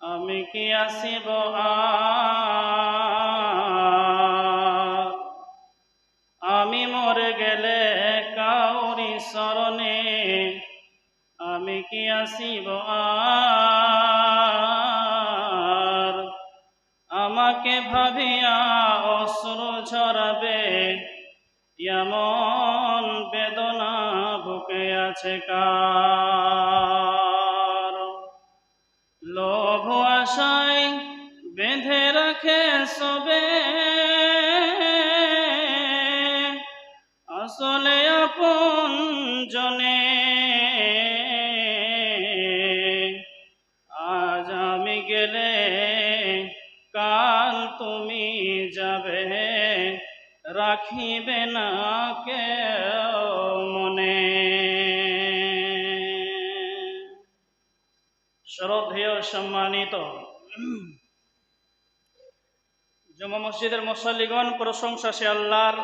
আমি কি আসিব আমি মরে গেলে কাউরি স্মরণে আমি কি আসিব আমাকে ভাবিয়া অশ্রু ঝরাবে, এমন বেদনা বুকে আছে কার? আশায় বেঁধে রাখে সবে। আসলে আপন জনে। আজ আমি গেলে কাল তুমি যাবে, রাখিবে না কেউ শ্রদ্ধেয় সম্মানিত। জমা মসজিদের মশালিগণ প্রশংসা সে আল্লাহর